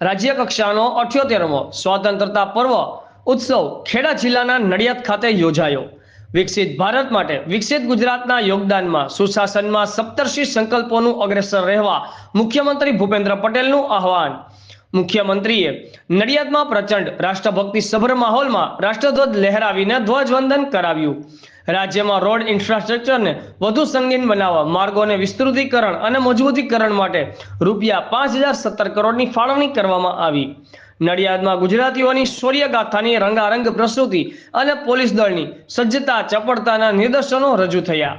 રાજ્ય કક્ષાનો અઠ્યોતેરમો સ્વતંત્રતા પર્વ ઉત્સવ ખેડા જિલ્લાના નડિયાદ ખાતે યોજાયો. વિકસિત ભારત માટે વિકસિત ગુજરાતના યોગદાનમાં સુશાસનમાં સપ્તર્ષિ સંકલ્પોનું અગ્રેસર રહેવા મુખ્યમંત્રી ભૂપેન્દ્ર પટેલનું આહવાન. મુખ્યમંત્રીએ નડિયાદમાં પ્રચંડ રાષ્ટ્રભક્તિ સભર માહોલમાં રાષ્ટ્રધ્વજ લહેરાવીને ધ્વજવંદન કરાવ્યું. રાજ્યમાં રોડ ઇન્ફ્રાસ્ટ્રક્ચરને વધુ સંગીન બનાવવા, માર્ગોને વિસ્તૃતીકરણ અને મજબૂતીકરણ માટે રૂપિયા પાંચ હજાર સત્તર કરોડની ફાળવણી કરવામાં આવી. નડિયાદમાં ગુજરાતીઓની શૌર્યગાથાની રંગારંગ પ્રસ્તુતિ અને પોલીસ દળની સજ્જતા, ચપળતાના નિદર્શનો રજૂ થયા.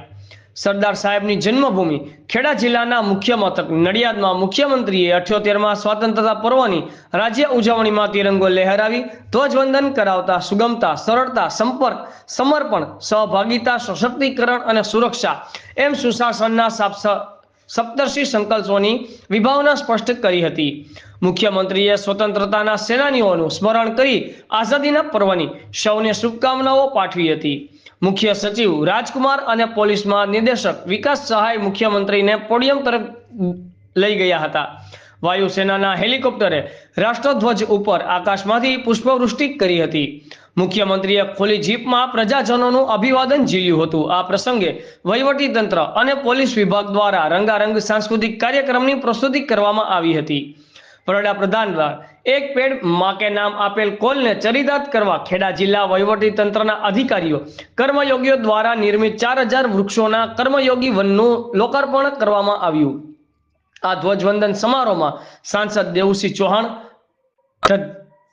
સરદાર સાહેબની જન્મભૂમિ ખેડા જિલ્લાના મુખ્ય મથક નડિયાદમાં મુખ્યમંત્રીએ અઠ્યોતેરમાં સ્વતંત્રતા પર્વની રાજ્ય ઉજવણીમાં તિરંગો લહેરાવી ધ્વજવંદન કરાવતા સુગમતા, સરળતા, સંપર્ક, સમર્પણ, સહભાગિતા, સશક્તિકરણ અને સુરક્ષા એમ સુશાસનના સાપ- સપ્તર્ષિ સંકલ્પોની વિભાવના સ્પષ્ટ કરી હતી. મુખ્યમંત્રીએ સ્વતંત્રતાના સેનાનીઓનું સ્મરણ કરી આઝાદીના પર્વની સૌને શુભકામનાઓ પાઠવી હતી. મુખ્ય સચિવ રાજકુમાર અને પોલીસ મહાનિદેશક વિકાસ સહાય મુખ્યમંત્રીને પોડિયમ તરફ લઈ ગયા હતા. વાયુસેનાના હેલિકોપ્ટરે રાષ્ટ્રધ્વજ ઉપર આકાશમાંથી પુષ્પવૃષ્ટિ કરી હતી. મુખ્યમંત્રીએ ખુલ્લી જીપમાં પ્રજાજનોનું અભિવાદન ઝીલ્યું હતું. આ પ્રસંગે વહીવટી તંત્ર અને પોલીસ વિભાગ દ્વારા રંગારંગ સાંસ્કૃતિક કાર્યક્રમની પ્રસ્તુતિ કરવામાં આવી હતી. વડાપ્રધાન દ્વારા. એક પેડ માકે નામ આપેલ કોલને ચરિતાર્થ કરવા ખેડા જિલ્લા વહીવટી તંત્રના અધિકારીઓ કર્મયોગીઓ દ્વારા નિર્મિત ચાર હજાર વૃક્ષોના કર્મયોગી વનનું લોકાર્પણ કરવામાં આવ્યું. આ ધ્વજવંદન સમારોહમાં સાંસદ દેવુસિંહ ચૌહાણ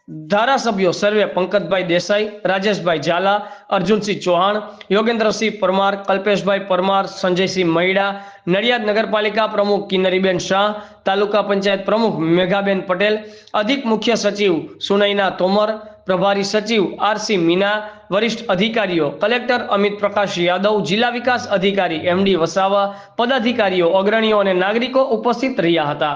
ધારાસભ્યો સર્વે પંકજભાઈ દેસાઈ, રાજેશભાઈ ઝાલા, અર્જુનસિંહ ચૌહાણ, યોગેન્દ્રસિંહ પરમાર, કલ્પેશભાઈ પરમાર, સંજયસિંહ મહિડા નડિયાદ નગરપાલિકા પ્રમુખ કિન્નરીબેન શાહ, તાલુકા પંચાયત પ્રમુખ મેઘાબેન પટેલ, અધિક મુખ્ય સચિવ સુનૈના તોમર, પ્રભારી સચિવ આરસી મીના, વરિષ્ઠ અધિકારીઓ કલેક્ટર અમિત પ્રકાશ યાદવ, જિલ્લા વિકાસ અધિકારી એમડી વસાવા, પદાધિકારીઓ, અગ્રણીઓ અને નાગરિકો ઉપસ્થિત રહ્યા હતા.